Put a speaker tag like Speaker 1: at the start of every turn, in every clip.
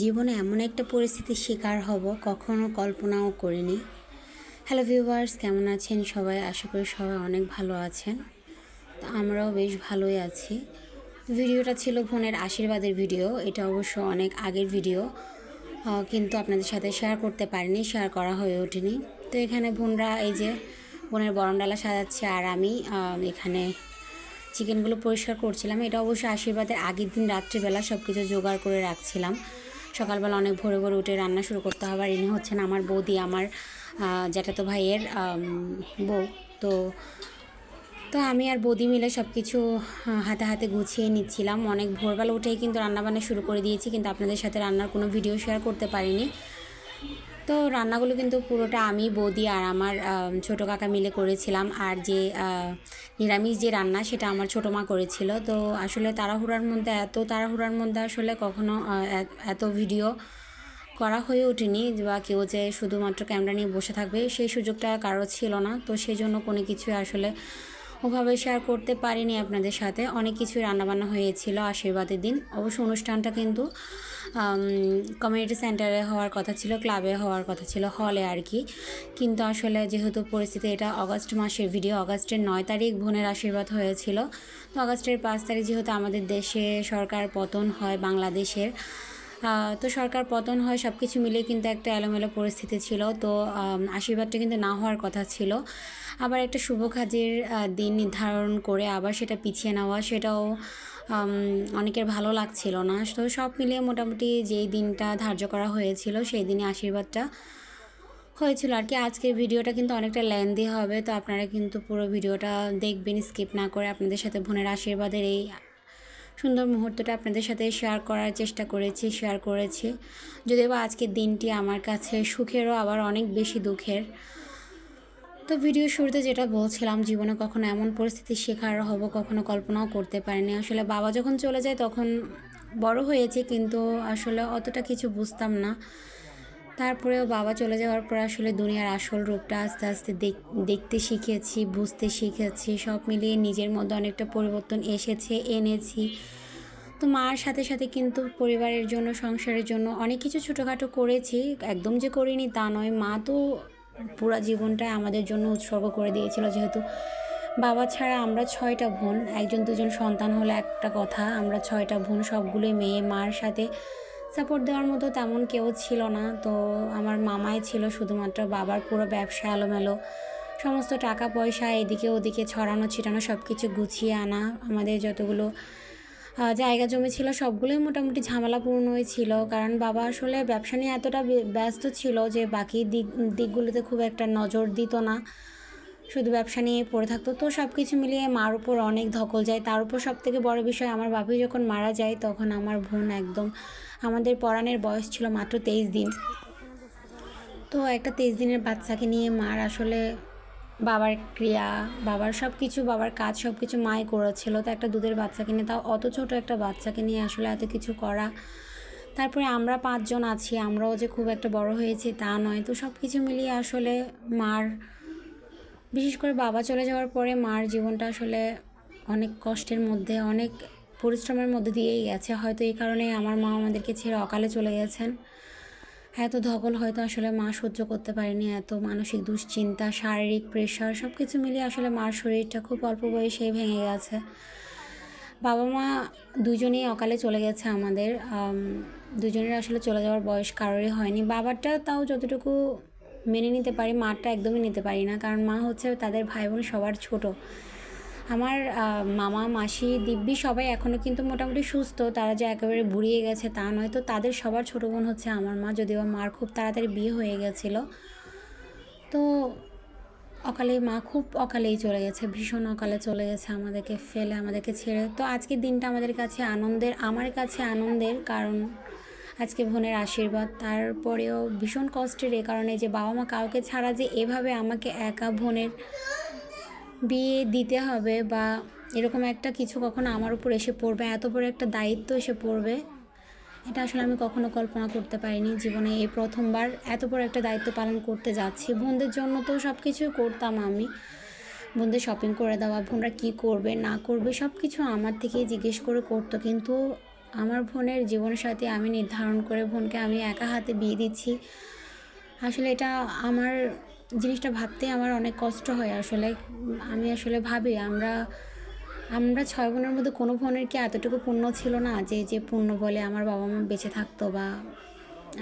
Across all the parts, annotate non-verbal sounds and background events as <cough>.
Speaker 1: জীবনে এমন একটা পরিস্থিতির শিকার হব, কখনো কল্পনাও করিনি। হ্যালো ভিউয়ার্স কেমন আছেন সবাই? আশা করি সবাই অনেক ভালো আছেন। তো আমরাও বেশ ভালোই আছি। ভিডিওটা ছিল বোনের আশীর্বাদের ভিডিও, এটা অবশ্য অনেক আগের ভিডিও। কিন্তু আপনাদের সাথে শেয়ার করতে পারিনি শেয়ার করা হয়ে ওঠেনি। তো এখানে বোনরা, এই যে বোনের বরণডালা সাজাচ্ছে আর আমি এখানে চিকেনগুলো পরিষ্কার করছিলাম। এটা অবশ্য আশীর্বাদের আগের দিন রাত্রিবেলা সব কিছু জোগাড় করে রাখছিলাম। সকালবেলা অনেক ভোরে ভোরে উঠে রান্না শুরু করতে হবে। আর ইনি হচ্ছেন আমার বৌদি, আমার জ্যাঠাতো ভাইয়ের বউ। তো তো আমি আর বৌদি মিলে সব কিছু হাতে হাতে গুছিয়ে নিচ্ছিলাম। অনেক ভোরবেলা উঠেই কিন্তু রান্নাবান্না শুরু করে দিয়েছি, কিন্তু আপনাদের সাথে রান্নার কোনো ভিডিও শেয়ার করতে পারিনি। তো রান্নাগুলো কিন্তু পুরোটা আমি বৌদি আর আমার আম, ছোটো কাকা মিলে করেছিলাম। আর যে নিরামিষ যে রান্না সেটা আমার ছোটো মা করেছিল। তো আসলে তাড়াহুড়ার মধ্যে এত তাড়াহুড়ার মধ্যে আসলে কখনো এত- ভিডিও করা হয়ে ওঠেনি বা কেউ যে শুধুমাত্র ক্যামেরা নিয়ে বসে থাকবে সেই সুযোগটা কারও ছিল না। তো সেই জন্য কোনো কিছু আসলে ওভাবে শেয়ার করতে পারিনি আপনাদের সাথে। অনেক কিছু রান্নাবান্না হয়েছিল আশীর্বাদের দিন। অবশ্য অনুষ্ঠানটা কিন্তু কমিউনিটি সেন্টারে হওয়ার কথা ছিল ক্লাবে হওয়ার কথা ছিল হলে আর কি। কিন্তু আসলে যেহেতু পরিস্থিতি এটা অগস্ট মাসের ভিডিও অগস্টের নয় তারিখ বোনের আশীর্বাদ হয়েছিল। তো অগস্টের পাঁচ তারিখ যেহেতু আমাদের দেশে সরকার পতন হয়, বাংলাদেশের তো সরকার পতন হয় সব কিছু মিলিয়ে কিন্তু একটা এলোমেলো পরিস্থিতি ছিল। তো আশীর্বাদটা কিন্তু না হওয়ার কথা ছিল। আবার একটা শুভ কাজের দিন নির্ধারণ করে আবার সেটা পিছিয়ে নেওয়া, সেটাও অনেকের ভালো লাগছিল না। তো সব মিলিয়ে মোটামুটি যেই দিনটা ধার্য করা হয়েছিল, সেই দিনে আশীর্বাদটা হয়েছিল। আর কি, আজকের ভিডিওটা কিন্তু অনেকটা লেন্দি হবে, তো আপনারা কিন্তু পুরো ভিডিওটা দেখবেন স্কিপ না করে আপনাদের সাথে বোনের আশীর্বাদের এই সুন্দর মুহূর্তটা আপনাদের সাথে শেয়ার করার চেষ্টা করেছি শেয়ার করেছি। যদিও বা আজকের দিনটি আমার কাছে সুখেরও, আবার অনেক বেশি দুঃখের। তো ভিডিও শুরুতে যেটা বলছিলাম, জীবনে কখনো এমন পরিস্থিতি শেখার হব কখনো কল্পনাও করতে পারিনি। আসলে বাবা যখন চলে যায় তখন বড় হয়েছে কিন্তু আসলে অতটা কিছু বুঝতাম না। তারপরেও বাবা চলে যাওয়ার পর আসলে দুনিয়ার আসল রূপটা আস্তে আস্তে দেখ- দেখতে শিখেছি, বুঝতে শিখেছি। সব মিলিয়ে নিজের মধ্যে অনেকটা পরিবর্তন এসেছে, এনেছি। তো মার সাথে সাথে কিন্তু পরিবারের জন্য, সংসারের জন্য অনেক কিছু ছোটোখাটো করেছি। একদম যে করিনি তা নয়, মা তো পুরো জীবনটা আমাদের জন্য উৎসর্গ করে দিয়েছিল যেহেতু বাবা ছাড়া আমরা ছয়টা বোন, একজন দুজন সন্তান হলে একটা কথা। আমরা ছয়টা বোন, সবগুলোই মেয়ে, মার সাথে সাপোর্ট দেওয়ার মতো তেমন কেউ ছিল না। তো আমার মামাই ছিল শুধুমাত্র বাবার পুরো ব্যবসা এলোমেলো। সমস্ত টাকা পয়সা এদিকে ওদিকে ছড়ানো ছিটানো সব কিছু গুছিয়ে আনা। আমাদের যতগুলো জায়গা জমি ছিল, সবগুলোই মোটামুটি ঝামেলাপূর্ণই ছিল। কারণ বাবা আসলে ব্যবসা নিয়ে এতটা ব্যস্ত ছিল যে বাকি দিক, দিকগুলোতে খুব একটা নজর দিত না। শুধু ব্যবসা নিয়ে পড়ে থাকতো। তো সব কিছু মিলিয়ে মার উপর অনেক ধকল যায়। তার উপর সব থেকে বড় বিষয়, আমার বাপি যখন মারা যায়, তখন আমার বোন একদম, আমাদের পড়ানোর বয়স ছিল মাত্র তেইশ দিন। তো একটা তেইশ দিনের বাচ্চাকে নিয়ে মার আসলে বাবার ক্রিয়া, বাবার সব কিছু বাবার কাজ সব কিছু মাই করেছিল। তো একটা দুধের বাচ্চাকে নিয়ে তাও অত ছোট একটা বাচ্চাকে নিয়ে আসলে এত কিছু করা। তারপরে আমরা পাঁচজন আছি, আমরাও যে খুব একটা বড় হয়েছি তা নয়। তো সব কিছু মিলিয়ে আসলে মার, বিশেষ করে বাবা চলে যাওয়ার পরে মার জীবনটা আসলে অনেক কষ্টের মধ্যে, অনেক পরিশ্রমের মধ্যে দিয়েই গেছে। হয়তো এই কারণে আমার মা আমাদেরকে ছেড়ে অকালে চলে গেছেন। এত ধকল হয়তো আসলে মা সহ্য করতে পারেনি, এত মানসিক দুশ্চিন্তা, শারীরিক প্রেশার সব কিছু মিলিয়ে আসলে মার শরীরটা খুব অল্প বয়সেই ভেঙে গেছে। বাবা মা দুজনেই অকালে চলে গেছে আমাদের দুজনের আসলে চলে যাওয়ার বয়স কারোরই হয়নি। বাবারটা তাও যতটুকু মেনে নিতে পারি, মারটা একদমই নিতে পারি না, কারণ মা হচ্ছে তাদের ভাই বোন সবার ছোট। আমার মামা, মাসি, দিব্যি সবাই এখনও কিন্তু মোটামুটি সুস্থ। তারা যে একেবারে বুড়িয়ে গেছে তা নয়। তো তাদের সবার ছোটো বোন হচ্ছে আমার মা। যদিও মার খুব তাড়াতাড়ি বিয়ে হয়ে গেছিল। তো অকালে মা খুব অকালেই চলে গেছে। ভীষণ অকালে চলে গেছে আমাদেরকে ফেলে, আমাদেরকে ছেড়ে। তো আজকের দিনটা আমাদের কাছে আনন্দের, আমার কাছে আনন্দের। কারণ আজকে বোনের আশীর্বাদ। তারপরেও ভীষণ কষ্টের এ কারণে যে বাবা মা কাউকে ছাড়া যে এভাবে আমাকে একা বোনের বিয়ে দিতে হবে বা এরকম একটা কিছু কখনো আমার উপর এসে পড়বে, এত বড় একটা দায়িত্ব এসে পড়বে, এটা আসলে আমি কখনো কল্পনা করতে পারিনি জীবনে। এই প্রথমবার এত বড় একটা দায়িত্ব পালন করতে যাচ্ছি। বোনদের জন্য তো সব কিছুই করতাম আমি। বোনদের শপিং করে দেওয়া, বোনরা কী করবে, না করবে সব কিছু আমার থেকেই জিজ্ঞেস করে করতো। কিন্তু আমার বোনের জীবনের জীবনসাথী আমি নির্ধারণ করে বোনকে আমি একা হাতে বিয়ে দিচ্ছি। আসলে এটা আমার জিনিসটা ভাবতে আমার অনেক কষ্ট হয় আসলে। আমি আসলে ভাবি, আমরা আমরা ছয় বোনের মধ্যে কোনো বোনের কি এতটুকু পুণ্য ছিল না যে যে পুণ্য বলে আমার বাবা মা বেঁচে থাকতো বা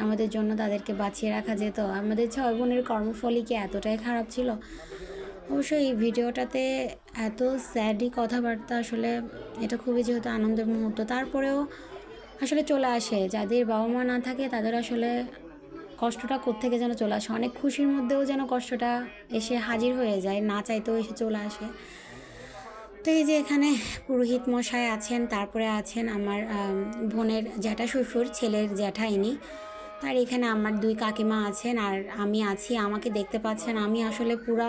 Speaker 1: আমাদের জন্য তাদেরকে বাঁচিয়ে রাখা যেত? আমাদের ছয় বোনের কর্মফলই কি এতটাই খারাপ ছিল? অবশ্য এই ভিডিওটাতে এত স্যাডই কথাবার্তা আসলে, এটা খুবই যেহেতু আনন্দের মুহূর্ত। তারপরেও আসলে চলে আসে, যাদের বাবা মা না থাকে তাদের আসলে কষ্টটা কোত্থেকে যেন চলে আসে? অনেক খুশির মধ্যেও যেন কষ্টটা এসে হাজির হয়ে যায়, না চাইতেও এসে চলে আসে। তো এই যে এখানে পুরোহিত মশাই আছেন, তারপরে আছেন আমার বোনের জ্যাঠা শ্বশুর, ছেলের জ্যাঠা ইনি। তার এখানে আমার দুই কাকিমা আছেন আর আমি আছি। আমাকে দেখতে পাচ্ছেন, আমি আসলে পুরা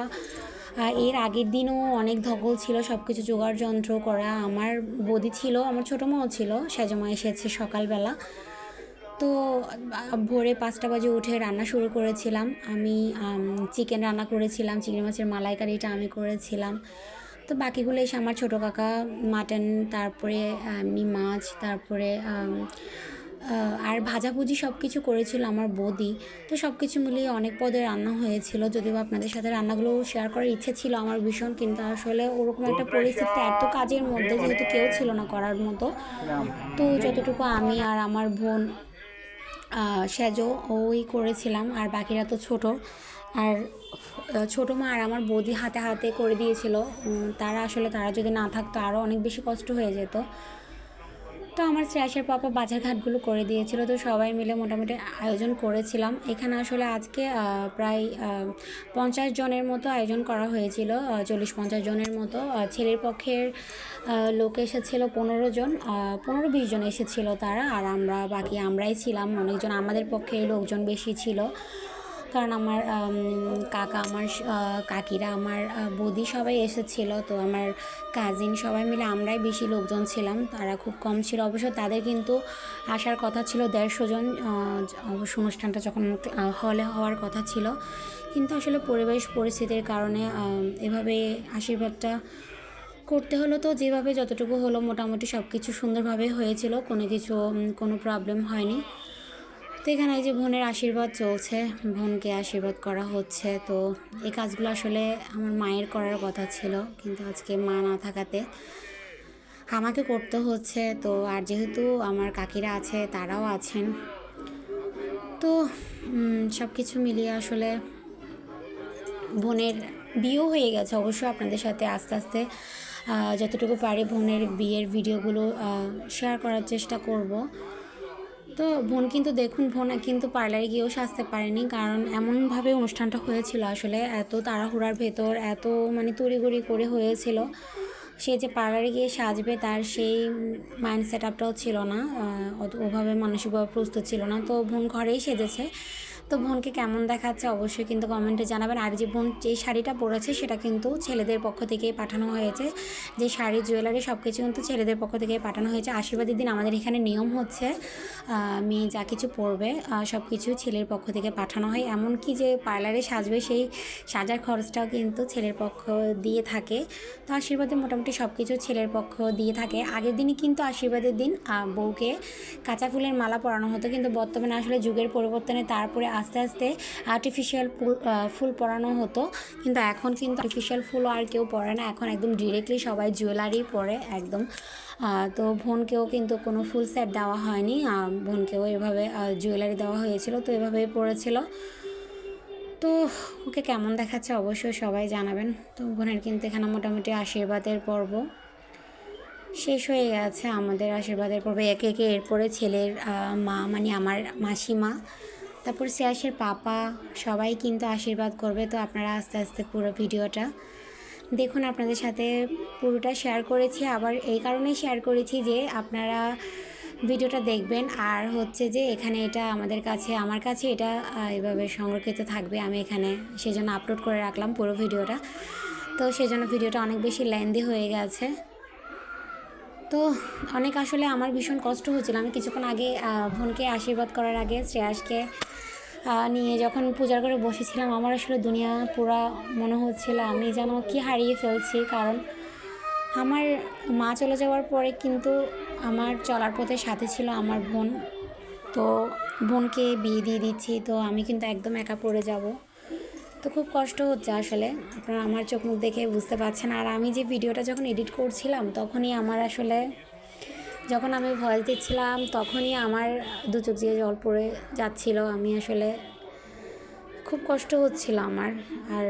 Speaker 1: এর আগের দিনও অনেক ধকল ছিল সব কিছু জোগাড় যন্ত্র করা। আমার বদি ছিল, আমার ছোটো মাও ছিল, সেজমা এসেছে সকালবেলা। তো ভোরে পাঁচটা বাজে উঠে রান্না শুরু করেছিলাম। আমি চিকেন রান্না করেছিলাম, চিংড়ি মাছের মালাইকারিটা আমি করেছিলাম। তো বাকিগুলো এসে আমার ছোটো কাকা মাটন, তারপরে এমনি মাছ, তারপরে আর ভাজাভুজি সব কিছু করেছিল আমার বৌদি। তো সব কিছু মিলিয়ে অনেক পদে রান্না হয়েছিল। যদিও আপনাদের সাথে রান্নাগুলো শেয়ার করার ইচ্ছে ছিল আমার ভীষণ, কিন্তু আসলে ওরকম একটা পরিস্থিতি এত কাজের মধ্যে যেহেতু কেউ ছিল না করার মতো, তো যতটুকু আমি আর আমার বোন সেজো ওই করেছিলাম, আর বাকিরা তো ছোট। আর ছোট মা আর আমার বৌদি হাতে হাতে করে দিয়েছিল। তারা আসলে, তারা যদি না থাকতো আরও অনেক বেশি কষ্ট হয়ে যেত। তো আমার শ্রেয়াসের পাপা বাজার ঘাটগুলো করে দিয়েছিল, তো সবাই মিলে মোটামুটি আয়োজন করেছিলাম। এখানে আসলে আজকে প্রায় পঞ্চাশ জনের মতো আয়োজন করা হয়েছিল চল্লিশ পঞ্চাশ জনের মতো। ছেলের পক্ষের লোক এসেছিল পনেরো জন পনেরো বিশ জন এসেছিল তারা, আর আমরা, বাকি আমরাই ছিলাম। অনেকজন আমাদের পক্ষে লোকজন বেশি ছিল। কারণ আমার কাকা আমার কাকিরা আমার বৌদি সবাই এসেছিল। তো আমার কাজিন সবাই মিলে আমরাই বেশি লোকজন ছিলাম, তারা খুব কম ছিল। অবশ্য তাদের কিন্তু আসার কথা ছিল দেড়শো জন অবশ্য অনুষ্ঠানটা যখন হলে হওয়ার কথা ছিল। কিন্তু আসলে পরিবেশ, পরিস্থিতির কারণে এভাবে আশীর্বাদটা করতে হলো। তো যেভাবে যতটুকু হলো মোটামুটি সব কিছু সুন্দরভাবে হয়েছিল। কোনো কিছু কোনো প্রবলেম হয়নি। তো এখানে এই যে বোনের আশীর্বাদ চলছে, বোনকে আশীর্বাদ করা হচ্ছে। তো এই কাজগুলো আসলে আমার মায়ের করার কথা ছিল, কিন্তু আজকে মা না থাকাতে আমাকে করতে হচ্ছে। তো আর যেহেতু আমার কাকিরা আছে, তারাও আছেন। তো সব কিছু মিলিয়ে আসলে বোনের বিয়েও হয়ে গেছে। অবশ্যই আপনাদের সাথে আস্তে আস্তে যতটুকু পারি বোনের বিয়ের ভিডিওগুলো শেয়ার করার চেষ্টা করব। তো বোন কিন্তু, দেখুন বোন, কিন্তু পার্লারে গিয়েও সাজতে পারেনি। কারণ এমনভাবে অনুষ্ঠানটা হয়েছিল আসলে, এত তাড়াহুড়ার ভেতর, এত মানে তুড়িগুড়ি করে হয়েছিল। সে যে পার্লারে গিয়ে সাজবে তার সেই মাইন্ড সেট আপটাও ছিল না ওভাবে মানসিকভাবে প্রস্তুত ছিল না। তো বোন ঘরেই সেজেছে। তো বোনকে কেমন দেখাচ্ছে অবশ্যই কিন্তু কমেন্টে জানাবেন। আর যে বোন যে শাড়িটা পরেছে সেটা কিন্তু ছেলেদের পক্ষ থেকেই পাঠানো হয়েছে। যে শাড়ি, জুয়েলারি সব কিছু কিন্তু ছেলেদের পক্ষ থেকেই পাঠানো হয়েছে। আশীর্বাদের দিন আমাদের এখানে নিয়ম হচ্ছে মেয়ে যা কিছু পরবে সব কিছু ছেলের পক্ষ থেকে পাঠানো হয়। এমনকি যে পার্লারে সাজবে সেই সাজার খরচটাও কিন্তু ছেলের পক্ষ দিয়ে থাকে। তো আশীর্বাদে মোটামুটি সব কিছু ছেলের পক্ষ দিয়ে থাকে। আগের দিনই কিন্তু আশীর্বাদের দিন বউকে কাঁচা ফুলের মালা পরানো হতো। কিন্তু বর্তমানে আসলে যুগের পরিবর্তনে তারপরে আস্তে আস্তে আর্টিফিশিয়াল ফুল ফুল পরানো হতো। কিন্তু এখন কিন্তু আর্টিফিশিয়াল ফুল আর কেউ পরে না। এখন একদম ডিরেক্টলি সবাই জুয়েলারি পরে একদম। তো বোনকেও কিন্তু কোনো ফুল সেট দেওয়া হয়নি। বোনকেও এভাবে জুয়েলারি দেওয়া হয়েছিল, তো এভাবেই পড়েছিল তো ওকে কেমন দেখাচ্ছে অবশ্যই সবাই জানাবেন। তো বোনের কিন্তু এখানে মোটামুটি আশীর্বাদের পর্ব। শেষ হয়ে গেছে আমাদের আশীর্বাদের পর্বে। একে একে এরপরে ছেলের মা মানে আমার মাসিমা। তারপর শ্রেয়াসের পাপা, সবাই কিন্তু আশীর্বাদ করবে। তো আপনারা আস্তে আস্তে পুরো ভিডিওটা দেখুন, আপনাদের সাথে পুরোটা শেয়ার করেছি। আবার এই কারণেই শেয়ার করেছি যে আপনারা ভিডিওটা দেখবেন। আর হচ্ছে যে এখানে এটা আমাদের কাছে, আমার কাছে এটা এভাবে সংরক্ষিত থাকবে আমি এখানে। সেজন্য আপলোড করে রাখলাম পুরো ভিডিওটা। তো সেজন্য ভিডিওটা অনেক বেশি লেন্দি হয়ে গেছে। তো অনেক আসলে আমার ভীষণ কষ্ট হচ্ছিল। আমি কিছুক্ষণ আগে বোনকে আশীর্বাদ করার আগে, শ্রেয়াসকে নিয়ে যখন পূজার করে বসেছিলাম, আমার আসলে দুনিয়া পুরা মনে হচ্ছিল আমি যেন কি হারিয়ে ফেলছি। কারণ আমার মা চলে যাওয়ার পরে কিন্তু আমার চলার পথে সাথে ছিল আমার বোন। তো বোনকে বিয়ে দিয়ে দিচ্ছি, তো আমি কিন্তু একদম একা পড়ে যাব। তো খুব কষ্ট হচ্ছে আসলে। আপনারা আমার চোখ মুখ দেখে বুঝতে পারছেন। আর আমি যে ভিডিওটা যখন এডিট করছিলাম, তখনই আমার আসলে যখন আমি ভয়েস দিচ্ছিলাম তখনই আমার দু চোখ দিয়ে জল পড়ে যাচ্ছিল। আমি আসলে খুব কষ্ট হচ্ছিল আমার। আর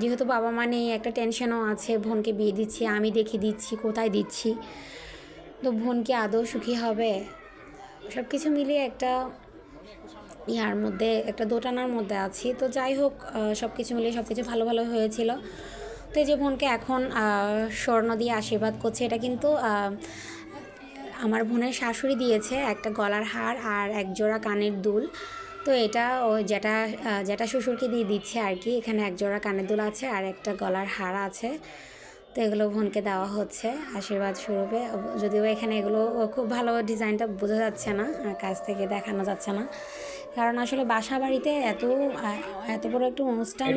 Speaker 1: যেহেতু বাবা মা নেই, একটা টেনশনও আছে, বোনকে বিয়ে দিচ্ছি, আমি দেখে দিচ্ছি, কোথায় দিচ্ছি? তো বোনকে আদৌ সুখী হবে? সব কিছু মিলিয়ে একটা ইয়ার মধ্যে, একটা দোটানার মধ্যে আছি। তো যাই হোক সব কিছু মিলিয়ে সব কিছু ভালো ভালো হয়েছিল। তো এই যে বোনকে এখন স্বর্ণ দিয়ে আশীর্বাদ করছে, এটা কিন্তু আমার বোনের শাশুড়ি দিয়েছে একটা গলার হার আর এক জোড়া কানের দুল। তো এটা ও যেটা যেটা শ্বশুরকে দিয়ে দিচ্ছে আর কি, এখানে এক জোড়া কানের দুল আছে আর একটা গলার হার আছে। তো এগুলো বোনকে দেওয়া হচ্ছে আশীর্বাদ স্বরূপে। যদিও এখানে এগুলো খুব ভালো ডিজাইনটা বোঝা যাচ্ছে না কাছ থেকে দেখানো যাচ্ছে না। কারণ আসলে বাসা বাড়িতে এত এত বড় একটা অনুষ্ঠান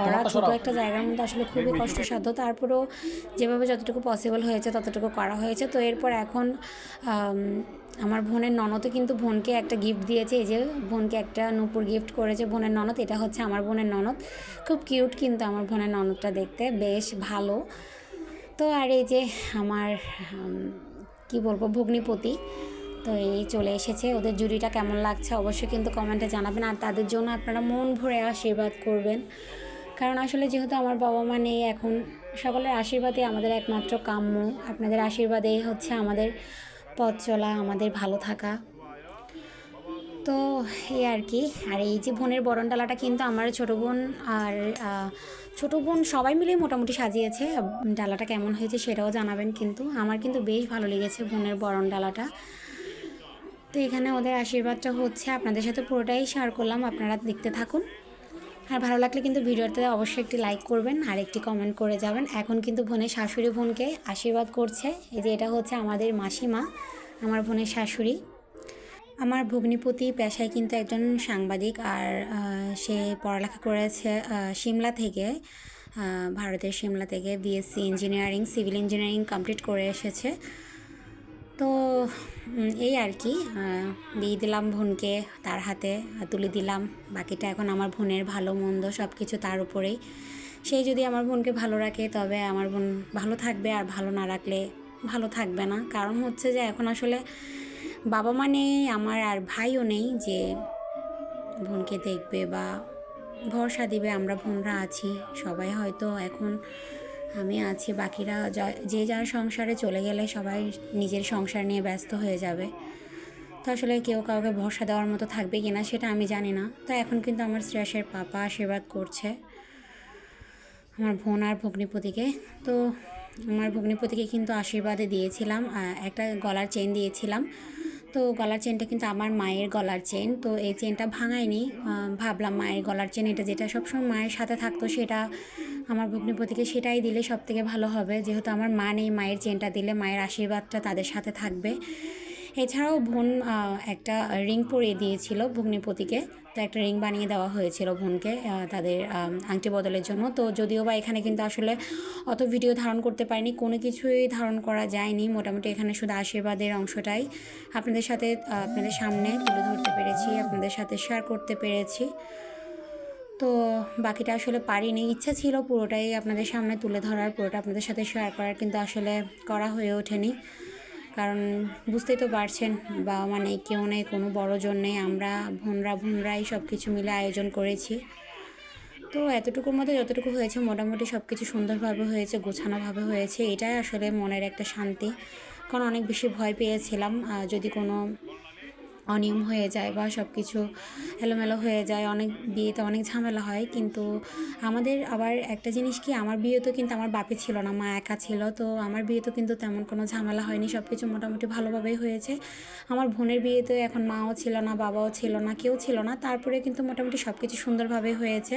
Speaker 1: করা ছোটো একটা জায়গার মধ্যে আসলে খুবই কষ্টসাধ্য। তারপরেও যেভাবে যতটুকু পসিবল হয়েছে ততটুকু করা হয়েছে। তো এরপর এখন আমার বোনের ননদও কিন্তু বোনকে একটা গিফট দিয়েছে। এই যে বোনকে একটা নূপুর গিফট করেছে বোনের ননদ। এটা হচ্ছে আমার বোনের ননদ। খুব কিউট কিন্তু আমার বোনের ননদটা দেখতে বেশ ভালো। তো আর এই যে আমার কি বলব ভগ্নিপতি। তো এই চলে এসেছে। ওদের জুড়িটা কেমন লাগছে অবশ্যই কিন্তু কমেন্টে জানাবেন। আর তাদের জন্য আপনারা মন ভরে আশীর্বাদ করবেন। কারণ আসলে যেহেতু আমার বাবা মা নেই, এখন সকলের আশীর্বাদই আমাদের একমাত্র কাম্য। আপনাদের আশীর্বাদেই হচ্ছে আমাদের পথ চলা, আমাদের ভালো থাকা। তো এই আর কি। আর এই যে বোনের বরণ ডালাটা কিন্তু আমার ছোটো বোন আর ছোটো বোন সবাই মিলে মোটামুটি সাজিয়েছে। ডালাটা কেমন হয়েছে সেটাও জানাবেন কিন্তু। আমার কিন্তু বেশ ভালো লেগেছে বোনের বরণ ডালাটা। তো এখানে ওদের আশীর্বাদটা হচ্ছে, আপনাদের সাথে পুরোটাই শেয়ার করলাম, আপনারা দেখতে থাকুন। আর ভালো লাগলে কিন্তু ভিডিওতে অবশ্যই একটি লাইক করবেন, আর একটি কমেন্ট করে যাবেন। এখন কিন্তু বোনের শাশুড়ি বোনকে আশীর্বাদ করছে। এই যে এটা হচ্ছে আমাদের মাসিমা, আমার বোনের শাশুড়ি। আমার ভগ্নিপতি পেশায় কিন্তু একজন সাংবাদিক, আর সে পড়ালেখা করেছে সিমলা থেকে ভারতের সিমলা থেকে BSc engineering civil engineering complete করে এসেছে। তো এই আর কি দিয়ে দিলাম বোনকে তার হাতে তুলে দিলাম। বাকিটা এখন আমার বোনের ভালো মন্দ সব কিছু তার উপরেই। সেই যদি আমার বোনকে ভালো রাখে, তবে আমার বোন ভালো থাকবে, আর ভালো না রাখলে ভালো থাকবে না। কারণ হচ্ছে যে, এখন আসলে বাবা মা নেই, আমার আর ভাইও নেই যে বোনকে দেখবে বা ভরসা দিবে, আমরা বোনরা আছি, সবাই হয়তো এখন আমি আছি, বাকিরা যে যার সংসারে চলে গেলে সবাই নিজের সংসার নিয়ে ব্যস্ত হয়ে যাবে। তো আসলে কেউ কাউকে ভরসা দেওয়ার মতো থাকবে কি না সেটা আমি জানি না। তো এখন কিন্তু আমার শ্রেয়াসের পাপা আশীর্বাদ করছে আমার বোন আর ভগ্নিপতিকে। তো আমার ভগ্নিপতিকে কিন্তু আশীর্বাদে দিয়েছিলাম একটা গলার চেন দিয়েছিলাম। তো গলার চেনটা কিন্তু আমার মায়ের গলার চেন, তো এই চেনটা ভাঙায়নি। ভাবলাম মায়ের গলার চেন, এটা যেটা সবসময় মায়ের সাথে থাকতো সেটা আমার ভগ্নিপতিকে সেটাই দিলে সব থেকে ভালো হবে। যেহেতু আমার মা নেই, মায়ের চেনটা দিলে মায়ের আশীর্বাদটা তাদের সাথে থাকবে। এছাড়াও বোন একটা রিং পরিয়ে দিয়েছিল ভগ্নিপতিকে। তো একটা রিং বানিয়ে দেওয়া হয়েছিল বোনকে তাদের আংটি বদলের জন্য। তো যদিও বা এখানে কিন্তু আসলে অত ভিডিও ধারণ করতে পারিনি, কোনো কিছুই ধারণ করা যায়নি। মোটামুটি এখানে শুধু আশীর্বাদের অংশটাই। আপনাদের সাথে আপনাদের সামনে তুলে ধরতে পেরেছি, আপনাদের সাথে শেয়ার করতে পেরেছি। তো বাকিটা আসলে পারিনি। ইচ্ছা ছিল পুরোটাই আপনাদের সামনে তুলে ধরার, পুরোটা আপনাদের সাথে শেয়ার করার, কিন্তু আসলে করা হয়ে ওঠেনি। কারণ বুঝতেই তো পারছেন, বাবা মানে কেউ নেই, কোনো বড়জন নেই, আমরা বোনরা বোনরাই সব কিছু মিলে আয়োজন করেছি। তো এতটুকুর মধ্যে যতটুকু হয়েছে, মোটামুটি সব কিছু সুন্দরভাবে হয়েছে, গোছানোভাবে হয়েছে, এটাই আসলে মনের একটা শান্তি। কারণ অনেক বেশি ভয় পেয়েছিলাম যদি কোনো অনিয়ম হয়ে যায় বা সব কিছু এলোমেলো হয়ে যায়, অনেক বিয়েতে অনেক ঝামেলা হয়। কিন্তু আমাদের আবার একটা জিনিস কি, আমার বিয়ে তো কিন্তু আমার বাপে ছিল না, মা একা ছিল। তো আমার বিয়ে তো কিন্তু তেমন কোনো ঝামেলা হয়নি সব কিছু মোটামুটি ভালোভাবেই হয়েছে। আমার বোনের বিয়েতে এখন মাও ছিল না, বাবাও ছিল না, কেউ ছিল না। তারপরে কিন্তু মোটামুটি সব কিছু সুন্দরভাবে হয়েছে।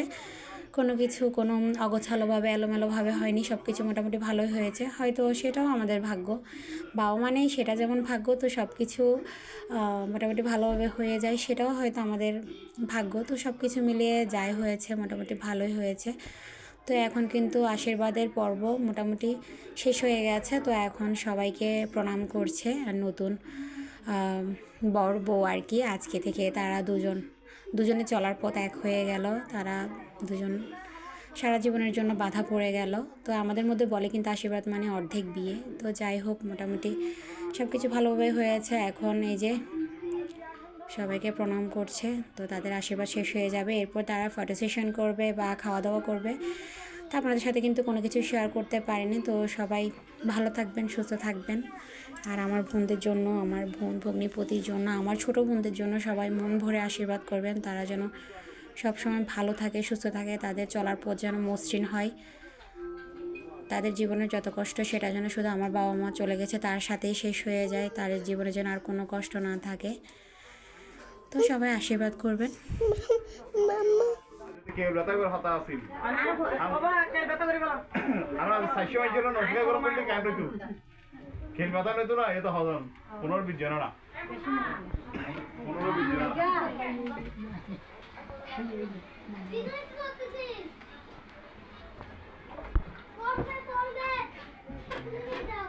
Speaker 1: কোনো কিছু, কোনো অগোছালোভাবে, এলোমেলোভাবে হয়নি সব কিছু মোটামুটি ভালোই হয়েছে। হয়তো সেটাও আমাদের ভাগ্য। বাবা মানেই সেটা যেমন ভাগ্য, তো সব কিছু মোটামুটি ভালোভাবে হয়ে যায়, সেটাও হয়তো আমাদের ভাগ্য। তো সব কিছু মিলিয়ে যাই হয়েছে, মোটামুটি ভালোই হয়েছে। তো এখন কিন্তু আশীর্বাদের পর্ব মোটামুটি শেষ হয়ে গেছে, তো এখন সবাইকে প্রণাম করছে আর নতুন বর, বউ আর কি, আজকে থেকে তারা দুজন। দুজনে চলার পথ এক হয়ে গেল। তারা দুজন সারা জীবনের জন্য বাধা পড়ে গেল। তো আমাদের মধ্যে বলে কিন্তু আশীর্বাদ মানে অর্ধেক বিয়ে। তো যাই হোক, মোটামুটি সব কিছু ভালোভাবে হয়েছে। এখন এই যে সবাইকে প্রণাম করছে। তো তাদের আশীর্বাদ শেষ হয়ে যাবে। এরপর তারা ফটো সেশন করবে বা খাওয়া দাওয়া করবে। তো আপনাদের সাথে কিন্তু কোনো কিছু শেয়ার করতে পারিনি। তো সবাই ভালো থাকবেন, সুস্থ থাকবেন। আর আমার বোনদের জন্য, আমার বোন ভগ্নিপতির জন্য, আমার ছোট বোনদের জন্য সবাই মন ভরে আশীর্বাদ করবেন। তারা যেন সবসময় ভালো থাকে, সুস্থ থাকে, তাদের চলার পথ যেন মসৃণ হয়। তাদের জীবনের যত কষ্ট, সেটা যেন শুধু আমার বাবা মা চলে গেছে, তার সাথেই শেষ হয়ে যায়। তাদের জীবনে যেন আর কোনো কষ্ট না থাকে। তো সবাই আশীর্বাদ করবেন। <laughs>
Speaker 2: কেউ হাতা আছিল আমরা চারশো মাইল ছিল নসিকা গরম করলে কেন রইতু খেল ব্যথা নইতো না এ তো জন না জন